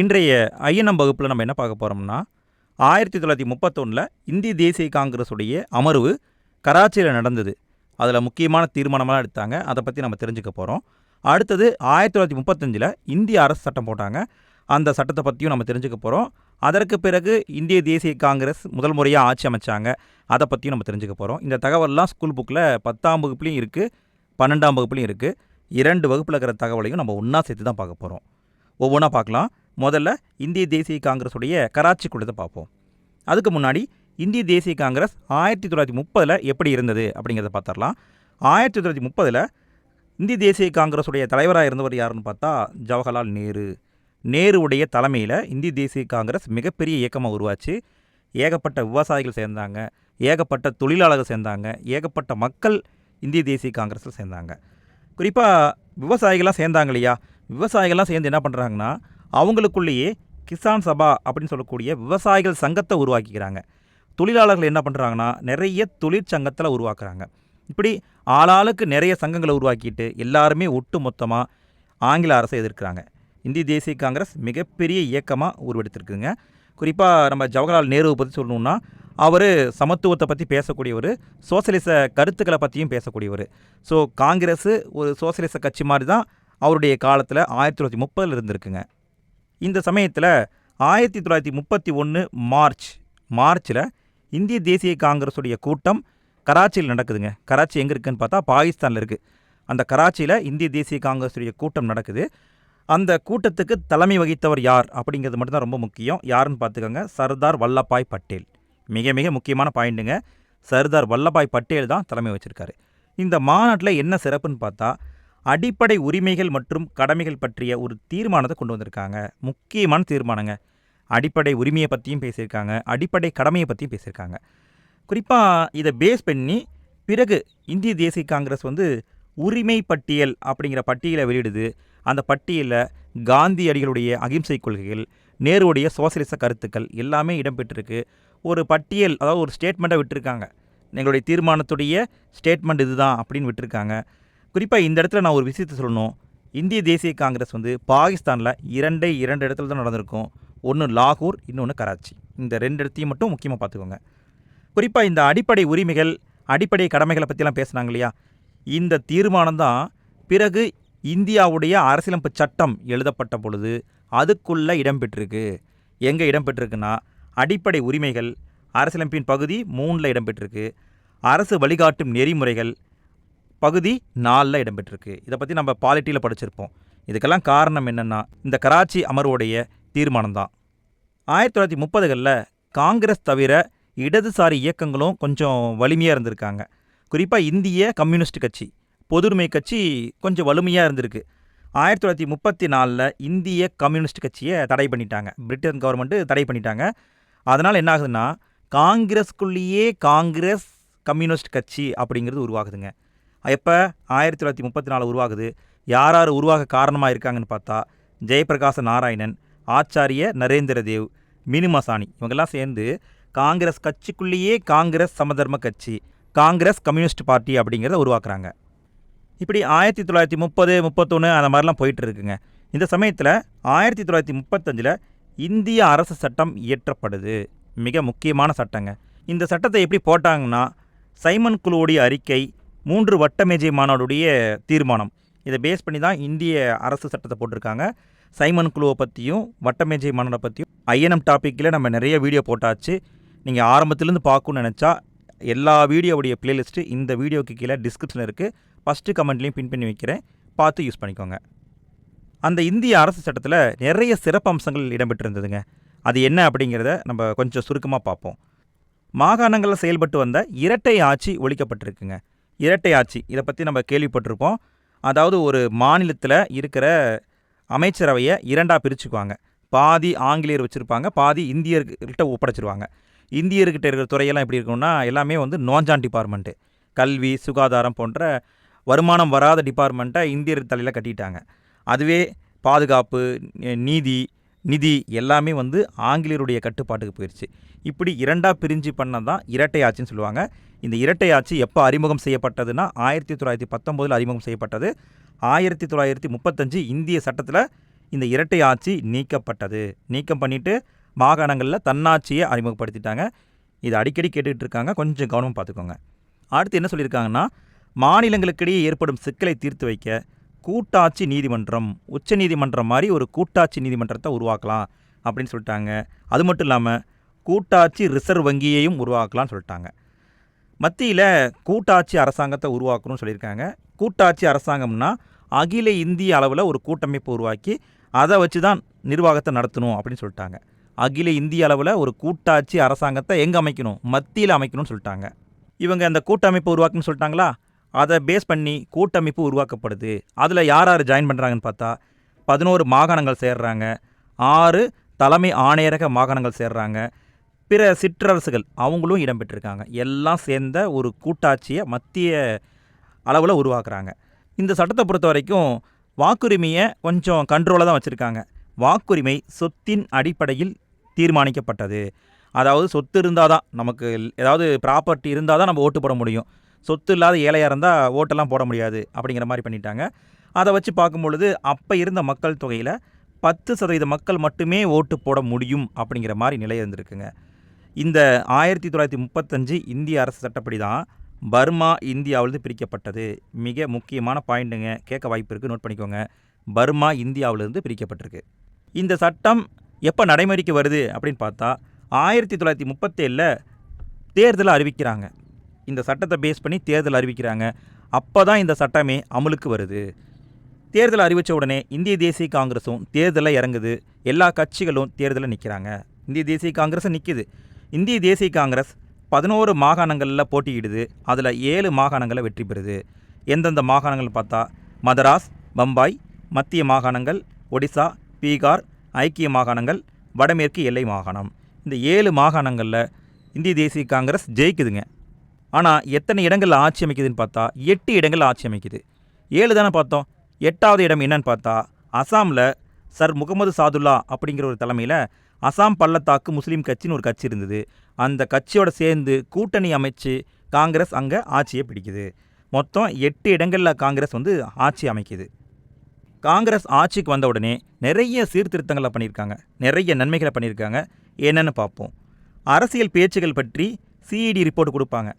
இன்றைய ஐஎன்எம் வகுப்பில் நம்ம என்ன பார்க்க போகிறோம்னா ஆயிரத்தி தொள்ளாயிரத்தி முப்பத்தொன்னில் இந்திய தேசிய காங்கிரஸுடைய அமர்வு கராச்சியில் நடந்தது. அதில் முக்கியமான தீர்மானமெல்லாம் எடுத்தாங்க. அதை பற்றி நம்ம தெரிஞ்சுக்க போகிறோம் அடுத்தது ஆயிரத்தி தொள்ளாயிரத்தி முப்பத்தஞ்சில் இந்திய அரசு சட்டம் போட்டாங்க. அந்த சட்டத்தை பற்றியும் நம்ம தெரிஞ்சுக்க போகிறோம் அதற்கு பிறகு இந்திய தேசிய காங்கிரஸ் முதல் முறையாக ஆட்சி அமைச்சாங்க. அதை பற்றியும் நம்ம தெரிஞ்சுக்க போகிறோம் இந்த தகவல்லாம் ஸ்கூல் புக்கில் பத்தாம் வகுப்புலையும் இருக்குது பன்னெண்டாம் வகுப்புலையும் இருக்குது இரண்டு வகுப்பில் இருக்கிற தகவலையும் நம்ம ஒன்றா சேர்த்து தான் பார்க்க போகிறோம் ஒவ்வொன்றா பார்க்கலாம். முதல்ல இந்திய தேசிய காங்கிரஸுடைய கராச்சி கூட்டத்தை பார்ப்போம். அதுக்கு முன்னாடி இந்திய தேசிய காங்கிரஸ் ஆயிரத்தி தொள்ளாயிரத்தி முப்பதில் எப்படி இருந்தது அப்படிங்கிறத பார்த்துடலாம். ஆயிரத்தி தொள்ளாயிரத்தி முப்பதில் இந்திய தேசிய காங்கிரஸுடைய தலைவராக இருந்தவர் யாருன்னு பார்த்தா ஜவஹர்லால் நேரு. நேருவுடைய தலைமையில் இந்திய தேசிய காங்கிரஸ் மிகப்பெரிய இயக்கமாக உருவாச்சு. ஏகப்பட்ட விவசாயிகள் சேர்ந்தாங்க ஏகப்பட்ட தொழிலாளர்கள் சேர்ந்தாங்க ஏகப்பட்ட மக்கள் இந்திய தேசிய காங்கிரஸில் சேர்ந்தாங்க. குறிப்பாக விவசாயிகள்லாம் சேர்ந்தாங்க இல்லையா? விவசாயிகள்லாம் சேர்ந்து என்ன பண்ணுறாங்கன்னா அவங்களுக்குள்ளேயே கிசான் சபா அப்படின்னு சொல்லக்கூடிய விவசாயிகள் சங்கத்தை உருவாக்கிக்கிறாங்க. தொழிலாளர்கள் என்ன பண்ணுறாங்கன்னா நிறைய தொழிற்சங்கத்தில் உருவாக்குறாங்க. இப்படி ஆளாளுக்கு நிறைய சங்கங்களை உருவாக்கிட்டு எல்லாருமே ஒட்டு மொத்தமாக ஆங்கில அரசை எதிர்க்கிறாங்க. இந்திய தேசிய காங்கிரஸ் மிகப்பெரிய இயக்கமாக உருவெடுத்திருக்குங்க குறிப்பாக நம்ம ஜவஹர்லால் நேருவை பற்றி சொல்லணுன்னா அவர் சமத்துவத்தை பற்றி பேசக்கூடியவர் சோசியலிச கருத்துக்களை பற்றியும் பேசக்கூடியவர். ஸோ காங்கிரஸ் ஒரு சோசியலிச கட்சி மாதிரி தான் அவருடைய காலத்தில் ஆயிரத்தி தொள்ளாயிரத்தி முப்பதில் இருந்திருக்குங்க. இந்த சமயத்தில் ஆயிரத்தி தொள்ளாயிரத்தி முப்பத்தி ஒன்று மார்ச் மார்ச்சில் இந்திய தேசிய காங்கிரஸுடைய கூட்டம் கராச்சியில் நடக்குதுங்க. கராச்சி எங்கே இருக்குதுன்னு பார்த்தா பாகிஸ்தானில் இருக்குது அந்த கராச்சியில் இந்திய தேசிய காங்கிரஸுடைய கூட்டம் நடக்குது. அந்த கூட்டத்துக்கு தலைமை வகித்தவர் யார் அப்படிங்கிறது மட்டும்தான் ரொம்ப முக்கியம். யாருன்னு பார்த்துக்கோங்க. சர்தார் வல்லபாய் பட்டேல். மிக மிக முக்கியமான பாயிண்ட்டுங்க. சர்தார் வல்லபாய் பட்டேல் தான் தலைமை வச்சிருக்காரு. இந்த மாநாட்டில் என்ன சிறப்புன்னு பார்த்தா அடிப்படை உரிமைகள் மற்றும் கடமைகள் பற்றிய ஒரு தீர்மானத்தை கொண்டு வந்திருக்காங்க. முக்கியமான தீர்மானங்க. அடிப்படை உரிமையை பற்றியும் பேசியிருக்காங்க. அடிப்படை கடமையை பற்றியும் பேசியிருக்காங்க. குறிப்பாக இதை பேஸ் பண்ணி பிறகு இந்திய தேசிய காங்கிரஸ் வந்து உரிமை பட்டியல் அப்படிங்கிற பட்டியலை வெளியிடுது. அந்த பட்டியலில் காந்தியடிகளுடைய அகிம்சை கொள்கைகள் நேருடைய சோசியலிச கருத்துக்கள் எல்லாமே இடம்பெற்றிருக்கு. ஒரு பட்டியல் அதாவது ஒரு ஸ்டேட்மெண்ட்டை விட்டுருக்காங்க. எங்களுடைய தீர்மானத்துடைய ஸ்டேட்மெண்ட் இதுதான் அப்படின்னு விட்டுருக்காங்க. குறிப்பாக இந்த இடத்துல நான் ஒரு விஷயத்தை சொல்லணும். இந்திய தேசிய காங்கிரஸ் வந்து பாகிஸ்தானில் இரண்டே இரண்டு இடத்துல தான் நடந்திருக்கும். ஒன்று லாகூர் இன்னொன்று கராச்சி. இந்த ரெண்டு இடத்தையும் மட்டும் முக்கியமாக பார்த்துக்கோங்க. குறிப்பாக இந்த அடிப்படை உரிமைகள் அடிப்படை கடமைகளை பற்றிலாம் பேசுனாங்க இல்லையா? இந்த தீர்மானம் தான் பிறகு இந்தியாவுடைய அரசியலமைப்பு சட்டம் எழுதப்பட்ட பொழுது அதுக்குள்ளே இடம்பெற்றிருக்கு. எங்கே இடம்பெற்றிருக்குன்னா அடிப்படை உரிமைகள் அரசியலமைப்பின் பகுதி மூணில் இடம்பெற்றிருக்கு. அரசு வழிகாட்டும் நெறிமுறைகள் பகுதி நாலில் இடம்பெற்றிருக்கு. இதை பற்றி நம்ம பாலிட்டியில் படிச்சிருப்போம். இதுக்கெல்லாம் காரணம் என்னென்னா இந்த கராச்சி அமர்வுடைய தீர்மானம் தான் ஆயிரத்தி தொள்ளாயிரத்தி முப்பதுகளில் காங்கிரஸ் தவிர இடதுசாரி இயக்கங்களும் கொஞ்சம் வலிமையாக இருந்திருக்காங்க. குறிப்பாக இந்திய கம்யூனிஸ்ட் கட்சி பொதுரிமை கட்சி கொஞ்சம் வலிமையாக இருந்திருக்கு. ஆயிரத்தி தொள்ளாயிரத்தி முப்பத்தி நாலில் இந்திய கம்யூனிஸ்ட் கட்சியை தடை பண்ணிட்டாங்க. பிரிட்டன் கவர்மெண்ட்டு தடை பண்ணிட்டாங்க. அதனால் என்ன ஆகுதுன்னா காங்கிரஸ்குள்ளேயே காங்கிரஸ் கம்யூனிஸ்ட் கட்சி அப்படிங்கிறது உருவாகுதுங்க. எப்போ ஆயிரத்தி தொள்ளாயிரத்தி முப்பத்தி நாலு உருவாகுது. யார் யார் உருவாக காரணமாக இருக்காங்கன்னு பார்த்தா ஜெயபிரகாச நாராயணன் ஆச்சாரிய நரேந்திர தேவ் மினிமசானி இவங்கெல்லாம் சேர்ந்து காங்கிரஸ் கட்சிக்குள்ளேயே காங்கிரஸ் சமதர்ம கட்சி காங்கிரஸ் கம்யூனிஸ்ட் பார்ட்டி அப்படிங்கிறத உருவாக்குறாங்க. இப்படி ஆயிரத்தி தொள்ளாயிரத்தி முப்பது முப்பத்தொன்று அந்த மாதிரிலாம் போயிட்டு இருக்குங்க இந்த சமயத்தில் ஆயிரத்தி தொள்ளாயிரத்தி முப்பத்தஞ்சில் இந்திய அரசு சட்டம் இயற்றப்படுது. மிக முக்கியமான சட்டங்க. இந்த சட்டத்தை எப்படி போட்டாங்கன்னா சைமன் குழுவுடைய அறிக்கை மூன்று வட்டமேஜை மாநாடுடைய தீர்மானம். இதை பேஸ் பண்ணி தான் இந்திய அரசு சட்டத்தை போட்டிருக்காங்க. சைமன் குழுவை பற்றியும் வட்டமேஜை மாநாடை பற்றியும் ஐஎன்எம் டாப்பிக்கில் நம்ம நிறைய வீடியோ போட்டாச்சு. நீங்கள் ஆரம்பத்துலேருந்து பார்க்கணும்னு நினச்சா எல்லா வீடியோவுடைய பிளேலிஸ்ட்டு இந்த வீடியோக்கு கீழே டிஸ்கிரிப்ஷனில் இருக்குது ஃபஸ்ட்டு கமெண்ட்லேயும் பின் பண்ணி வைக்கிறேன். பார்த்து யூஸ் பண்ணிக்கோங்க. அந்த இந்திய அரசு சட்டத்தில் நிறைய சிறப்பு அம்சங்கள் இடம்பெற்றிருந்ததுங்க. அது என்ன அப்படிங்கிறத நம்ம கொஞ்சம் சுருக்கமாக பார்ப்போம். மாகாணங்களில் செயல்பட்டு வந்த இரட்டை ஆட்சி ஒழிக்கப்பட்டிருக்குங்க. இரட்டை ஆட்சி இதை பற்றி நம்ம கேள்விப்பட்டிருப்போம். அதாவது ஒரு மாநிலத்தில் இருக்கிற அமைச்சரவையை இரண்டாக பிரிச்சுக்குவாங்க. பாதி ஆங்கிலேயர் வச்சுருப்பாங்க பாதி இந்தியர்கிட்ட ஒப்படைச்சிருவாங்க. இந்தியர்கிட்ட இருக்கிற துறையெல்லாம் எப்படி இருக்கும்னா எல்லாமே வந்து நோஞ்சான் டிபார்ட்மெண்ட்டு கல்வி சுகாதாரம் போன்ற வருமானம் வராத டிபார்ட்மெண்ட்டை இந்தியர் தலையில் கட்டிட்டாங்க. அதுவே பாதுகாப்பு நீதி நிதி எல்லாமே வந்து ஆங்கிலேயருடைய கட்டுப்பாட்டுக்கு போயிடுச்சு இப்படி இரண்டாக பிரிஞ்சு பண்ணது தான் இரட்டை ஆட்சின்னு சொல்லுவாங்க. இந்த இரட்டை ஆட்சி எப்போ அறிமுகம் செய்யப்பட்டதுன்னா ஆயிரத்தி தொள்ளாயிரத்தி பத்தொம்போதில் அறிமுகம் செய்யப்பட்டது. ஆயிரத்தி தொள்ளாயிரத்தி முப்பத்தஞ்சு இந்திய சட்டத்தில் இந்த இரட்டை ஆட்சி நீக்கப்பட்டது. நீக்கம் பண்ணிவிட்டு மாகாணங்களில் தன்னாட்சியை அறிமுகப்படுத்திட்டாங்க. இது அடிக்கடி கேட்டுக்கிட்டு இருக்காங்க. கொஞ்சம் கவனமாக பார்த்துக்கோங்க. அடுத்து என்ன சொல்லியிருக்காங்கன்னா மாநிலங்களுக்கிடையே ஏற்படும் சிக்கலை தீர்த்து வைக்க கூட்டாட்சி நீதிமன்றம் உச்ச நீதிமன்றம் மாதிரி ஒரு கூட்டாட்சி நீதிமன்றத்தை உருவாக்கலாம் அப்படின்னு சொல்லிட்டாங்க. அது மட்டும் இல்லாமல் கூட்டாட்சி ரிசர்வ் வங்கியையும் உருவாக்கலாம்னு சொல்லிட்டாங்க. மத்தியில் கூட்டாட்சி அரசாங்கத்தை உருவாக்கணும்னு சொல்லியிருக்காங்க. கூட்டாட்சி அரசாங்கம்னா அகில இந்திய அளவில் ஒரு கூட்டமைப்பு உருவாக்கி அதை வச்சு தான் நிர்வாகத்தை நடத்தணும் அப்படின்னு சொல்லிட்டாங்க. அகில இந்திய அளவில் ஒரு கூட்டாட்சி அரசாங்கத்தை எங்கே அமைக்கணும்? மத்தியில் அமைக்கணும்னு சொல்லிட்டாங்க. இவங்க அந்த கூட்டமைப்பு உருவாக்கணும்னு சொல்லிட்டாங்களா? அதை பேஸ் பண்ணி கூட்டமைப்பு உருவாக்கப்படுது. அதில் யார் யார் ஜாயின் பண்ணுறாங்கன்னு பார்த்தா பதினோரு மாகாணங்கள் சேர்றாங்க. ஆறு தலைமை ஆணையரக மாகாணங்கள் சேர்றாங்க. பிற சிற்றரசுகள் அவங்களும் இடம்பெற்றிருக்காங்க எல்லாம் சேர்ந்த ஒரு கூட்டாட்சியை மத்திய அளவில் உருவாக்குறாங்க. இந்த சட்டத்தை பொறுத்த வரைக்கும் வாக்குரிமையை கொஞ்சம் கண்ட்ரோலாக தான் வச்சுருக்காங்க. வாக்குரிமை சொத்தின் அடிப்படையில் தீர்மானிக்கப்பட்டது. அதாவது சொத்து இருந்தால் தான் நமக்கு ஏதாவது ப்ராப்பர்ட்டி இருந்தால் தான் நம்ம ஓட்டு போட முடியும். சொத்து இல்லாத ஏழையாக இருந்தால் ஓட்டெல்லாம் போட முடியாது அப்படிங்கிற மாதிரி பண்ணிட்டாங்க. அதை வச்சு பார்க்கும்பொழுது அப்போ இருந்த மக்கள் தொகையில் பத்து சதவீத மக்கள் மட்டுமே ஓட்டு போட முடியும் அப்படிங்கிற மாதிரி நிலை இருந்திருக்குங்க. இந்த ஆயிரத்தி தொள்ளாயிரத்தி முப்பத்தஞ்சு இந்திய அரசு சட்டப்படி தான் பர்மா இந்தியாவிலிருந்து பிரிக்கப்பட்டது. மிக முக்கியமான பாயிண்ட்டுங்க. கேட்க வாய்ப்பு இருக்குது நோட் பண்ணிக்கோங்க. பர்மா இந்தியாவிலிருந்து பிரிக்கப்பட்டிருக்கு. இந்த சட்டம் எப்போ நடைமுறைக்கு வருது அப்படின்னு பார்த்தா ஆயிரத்தி தொள்ளாயிரத்தி முப்பத்தேழில் தேர்தலை அறிவிக்கிறாங்க. இந்த சட்டத்தை பேஸ் பண்ணி தேர்தல் அறிவிக்கிறாங்க. அப்போ தான் இந்த சட்டமே அமலுக்கு வருது. தேர்தல் அறிவித்த உடனே இந்திய தேசிய காங்கிரஸும் தேர்தலில் இறங்குது. எல்லா கட்சிகளும் தேர்தலில் நிற்கிறாங்க இந்திய தேசிய காங்கிரஸும் நிற்கிது இந்திய தேசிய காங்கிரஸ் பதினோரு மாகாணங்களில் போட்டியிடுது. அதில் ஏழு மாகாணங்களை வெற்றி பெறுது. எந்தெந்த மாகாணங்கள் பார்த்தா மதராஸ் பம்பாய் மத்திய மாகாணங்கள் ஒடிசா பீகார் ஐக்கிய மாகாணங்கள் வடமேற்கு எல்லை மாகாணம். இந்த ஏழு மாகாணங்களில் இந்திய தேசிய காங்கிரஸ் ஜெயிக்குதுங்க. ஆனால் எத்தனை இடங்களில் ஆட்சி அமைக்குதுன்னு பார்த்தா எட்டு இடங்களில் ஆட்சி அமைக்குது. ஏழு தானே பார்த்தோம். எட்டாவது இடம் என்னன்னு பார்த்தா அசாமில் சர் முகமது சாதுல்லா அப்படிங்கிற ஒரு தலைமையில் அசாம் பள்ளத்தாக்கு முஸ்லீம் கட்சின்னு ஒரு கட்சி இருந்தது. அந்த கட்சியோட சேர்ந்து கூட்டணி அமைச்சு காங்கிரஸ் அங்கே ஆட்சியை பிடிக்குது. மொத்தம் எட்டு இடங்களில் காங்கிரஸ் வந்து ஆட்சி அமைக்குது. காங்கிரஸ் ஆட்சிக்கு வந்த உடனே நிறைய சீர்திருத்தங்களை பண்ணியிருக்காங்க. நிறைய நன்மைகளை பண்ணியிருக்காங்க. என்னென்னு பார்ப்போம். அரசியல் பேச்சுகள் பற்றி சிஇடி ரிப்போர்ட் கொடுப்பாங்க.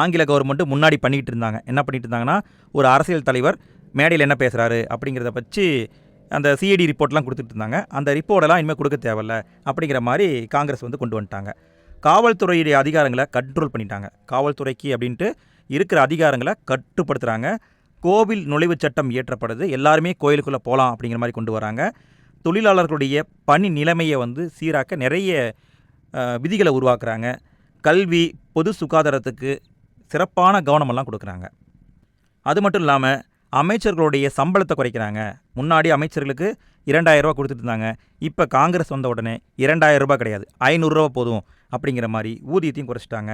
ஆங்கில கவர்மெண்ட்டு முன்னாடி பண்ணிகிட்டு இருந்தாங்க. என்ன பண்ணிகிட்டு இருந்தாங்கன்னா ஒரு அரசியல் தலைவர் மேடையில் என்ன பேசுகிறாரு அப்படிங்கிறத பற்றி அந்த சிஐடி ரிப்போர்ட்லாம் கொடுத்துட்டு இருந்தாங்க. அந்த ரிப்போர்ட்டெல்லாம் இனிமேல் கொடுக்க தேவையில்ல அப்படிங்கிற மாதிரி காங்கிரஸ் வந்து கொண்டு வந்துட்டாங்க. காவல்துறையுடைய அதிகாரங்களை கண்ட்ரோல் பண்ணிட்டாங்க. காவல்துறைக்கு அப்படின்ட்டு இருக்கிற அதிகாரங்களை கட்டுப்படுத்துகிறாங்க கோவில் நுழைவுச் சட்டம் இயற்றப்படுது. எல்லாருமே கோயிலுக்குள்ளே போகலாம் அப்படிங்கிற மாதிரி கொண்டு வராங்க. தொழிலாளர்களுடைய பணி நிலைமையை வந்து சீராக்க நிறைய விதிகளை உருவாக்குறாங்க. கல்வி பொது சுகாதாரத்துக்கு சிறப்பான கவனமெல்லாம் கொடுக்குறாங்க. அது மட்டும் இல்லாமல் அமைச்சர்களுடைய சம்பளத்தை குறைக்கிறாங்க. முன்னாடி அமைச்சர்களுக்கு இரண்டாயிரம் ரூபா கொடுத்துட்டு இருந்தாங்க. இப்போ காங்கிரஸ் வந்த உடனே இரண்டாயிரம் ரூபாய் கிடையாது. ஐநூறுரூவா போதும் அப்படிங்கிற மாதிரி ஊதியத்தையும் குறைச்சிட்டாங்க.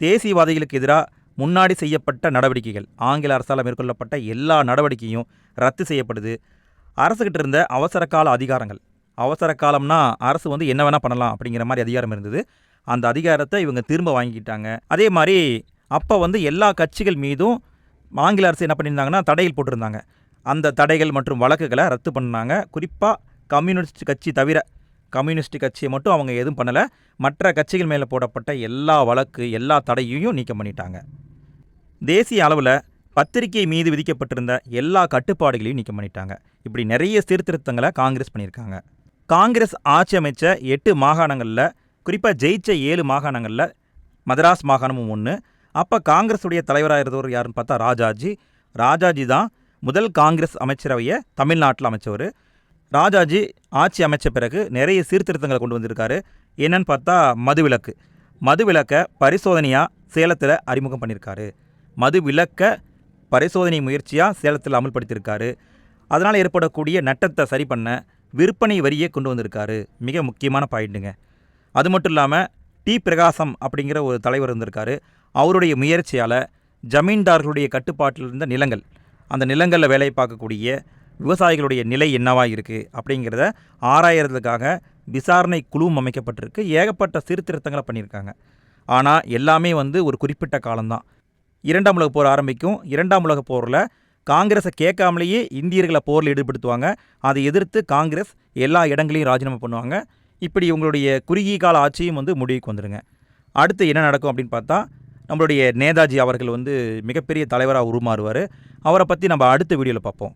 தேசியவாதிகளுக்கு எதிராக முன்னாடி செய்யப்பட்ட நடவடிக்கைகள் ஆங்கில அரசால் மேற்கொள்ளப்பட்ட எல்லா நடவடிக்கையும் ரத்து செய்யப்படுது. அரசுகிட்ட இருந்த அவசர கால அதிகாரங்கள் அவசர காலம்னா அரசு வந்து என்ன வேணால் பண்ணலாம் அப்படிங்கிற மாதிரி அதிகாரம் இருந்தது. அந்த அதிகாரத்தை இவங்க திரும்ப வாங்கிக்கிட்டாங்க. அதே மாதிரி அப்போ வந்து எல்லா கட்சிகள் மீதும் ஆங்கில அரசு என்ன பண்ணியிருந்தாங்கன்னா தடைகள் போட்டிருந்தாங்க. அந்த தடைகள் மற்றும் வழக்குகளை ரத்து பண்ணாங்க. குறிப்பாக கம்யூனிஸ்ட் கட்சி தவிர கம்யூனிஸ்ட் கட்சியை மட்டும் அவங்க எதுவும் பண்ணலை. மற்ற கட்சிகள் மேலே போடப்பட்ட எல்லா வழக்கு எல்லா தடையையும் நீக்கம் பண்ணிட்டாங்க. தேசிய அளவில் பத்திரிகை மீது விதிக்கப்பட்டிருந்த எல்லா கட்டுப்பாடுகளையும் நீக்கம் பண்ணிட்டாங்க. இப்படி நிறைய சீர்திருத்தங்களை காங்கிரஸ் பண்ணியிருக்காங்க. காங்கிரஸ் ஆட்சி அமைச்ச எட்டு மாகாணங்களில் குறிப்பாக ஜெயிச்ச ஏழு மாகாணங்களில் மதராஸ் மாகாணமும் ஒன்று அப்போ காங்கிரஸுடைய தலைவராக இருந்தவர் யாருன்னு பார்த்தா ராஜாஜி. ராஜாஜி தான் முதல் காங்கிரஸ் அமைச்சரவையை தமிழ்நாட்டில் அமைச்சவர். ராஜாஜி ஆட்சி அமைச்ச பிறகு நிறைய சீர்திருத்தங்களை கொண்டு வந்திருக்காரு. என்னன்னு பார்த்தா மதுவிலக்கு. மதுவிலக்கை பரிசோதனையாக சேலத்தில் அறிமுகம் பண்ணியிருக்காரு மது விலக்க பரிசோதனை முயற்சியாக சேலத்தில் அமல்படுத்தியிருக்காரு அதனால் ஏற்படக்கூடிய நட்டத்தை சரி பண்ண விற்பனை வரியை கொண்டு வந்திருக்காரு. மிக முக்கியமான பாயிண்ட்டுங்க. அது மட்டும் இல்லாமல் டி பிரகாசம் அப்படிங்கிற ஒரு தலைவர் இருந்திருக்காரு. அவருடைய முயற்சியால் ஜமீன்தார்களுடைய கட்டுப்பாட்டில் இருந்த நிலங்கள் அந்த நிலங்களில் வேலை பார்க்கக்கூடிய விவசாயிகளுடைய நிலை என்னவாக இருக்குது அப்படிங்கிறத ஆராயறதுக்காக விசாரணை குழுவும் அமைக்கப்பட்டிருக்கு. ஏகப்பட்ட சீர்திருத்தங்களை பண்ணியிருக்காங்க. ஆனால் எல்லாமே வந்து ஒரு குறிப்பிட்ட காலம்தான். இரண்டாம் உலக போர் ஆரம்பிக்கும். இரண்டாம் உலக போரில் காங்கிரஸை கேட்காமலேயே இந்தியர்களை போரில் ஈடுபடுத்துவாங்க. அதை எதிர்த்து காங்கிரஸ் எல்லா இடங்களையும் ராஜினாமா பண்ணுவாங்க. இப்படி உங்களுடைய குறுகிய கால ஆட்சியும் வந்து முடிவுக்கு வந்துடுங்க அடுத்து என்ன நடக்கும் அப்படின்னு பார்த்தா நம்மளுடைய நேதாஜி அவர்கள் வந்து மிகப்பெரிய தலைவராக உருமாறுவார். அவரை பற்றி நம்ம அடுத்த வீடியோவில் பார்ப்போம்.